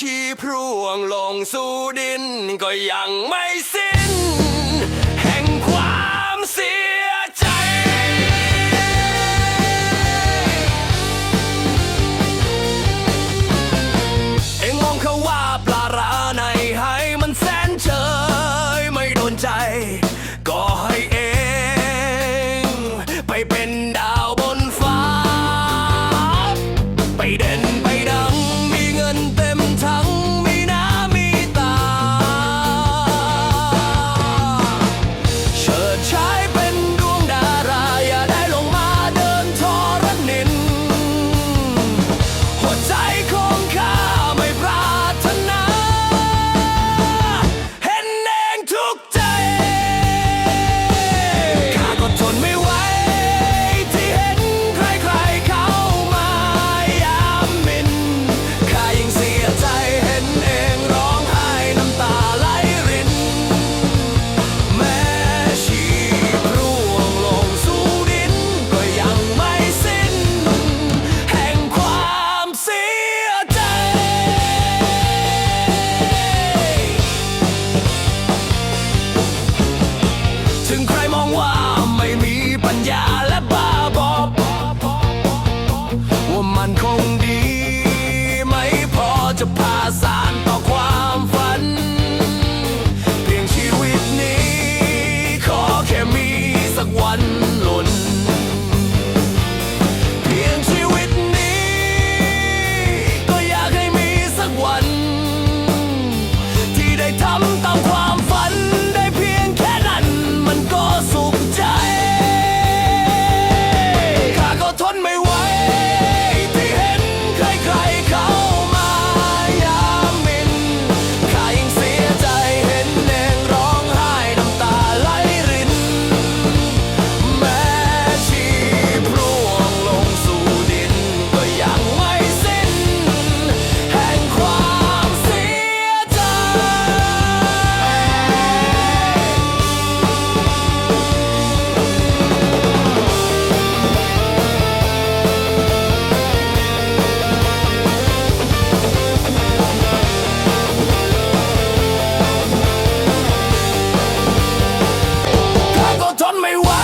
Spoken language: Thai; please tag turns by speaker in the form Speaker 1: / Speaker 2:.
Speaker 1: ชีพร่วงลงสู่ดิน ก็ยังไม่สิ้น แห่งความเสียใจ เอ็งมองเขาว่าปลาร้าในไห้มันแสนเฉยไม่โดนใจ ก็ให้เอง ไปเป็นดา pode passar. me why.